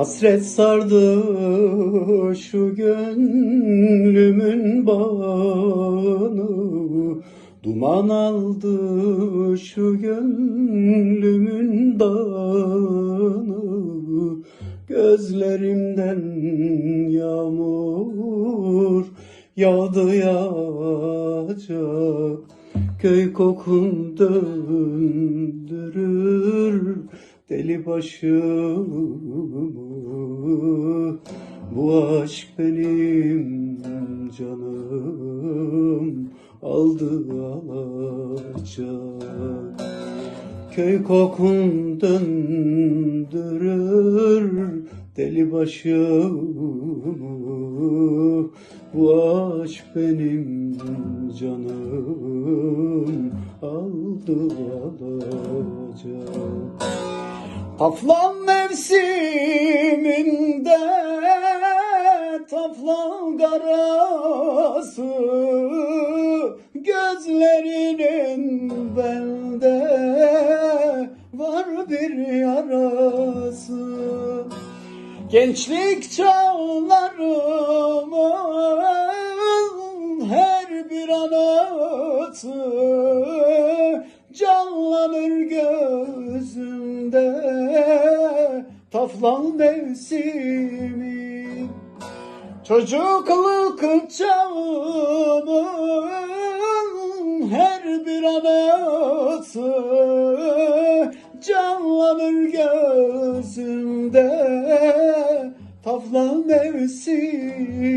Hasret sardı şu gönlümün bağını. Duman aldı şu gönlümün bağını Gözlerimden yağmur yağdı yağacak. Köy kokun döndürür deli başımı Bu aşk benim canım. Aldı alacak Köy kokun döndürür. Deli başımı Bu aşk benim canım. Aldı alacak Taflan mevsiminde taflan garası Gözlerinin bende var bir yarası. Gençlik çağlarımın her bir anısı canlanır gözümde taflan mevsimi Çocukluk çağımın her bir anısı canlanır gözümde taflan mevsimi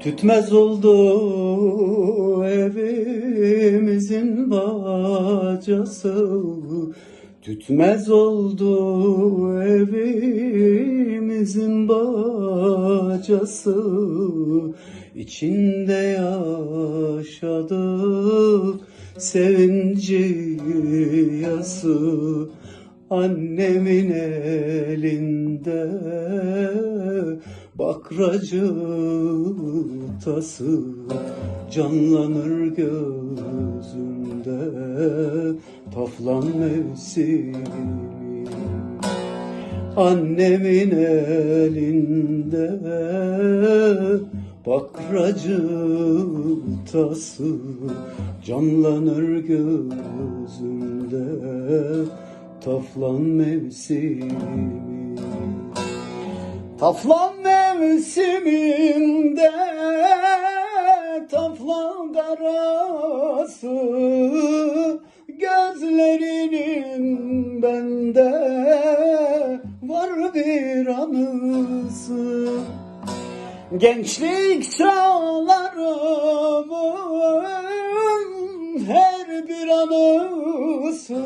Tütmez oldu evimizin bacası. Tütmez oldu evimizin bacası. İçinde yaşadık sevinci yası. Annemin elinde bakracı tası canlanır gözümde taflan mevsimi Annemin elinde. Bakracı tası canlanır gözümde taflan mevsimi Taflan mevsiminde taflan garası Gözlerinin bende var bir anısı. Gençlik çağlarımın her bir anısı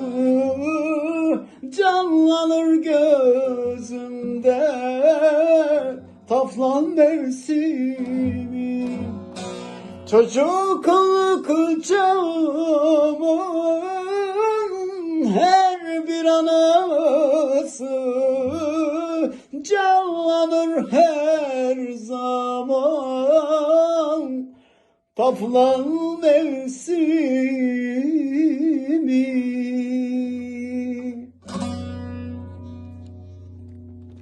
taflan mevsimi Çocukluk çağımın her bir anısı canlanır her zaman Taflan mevsimi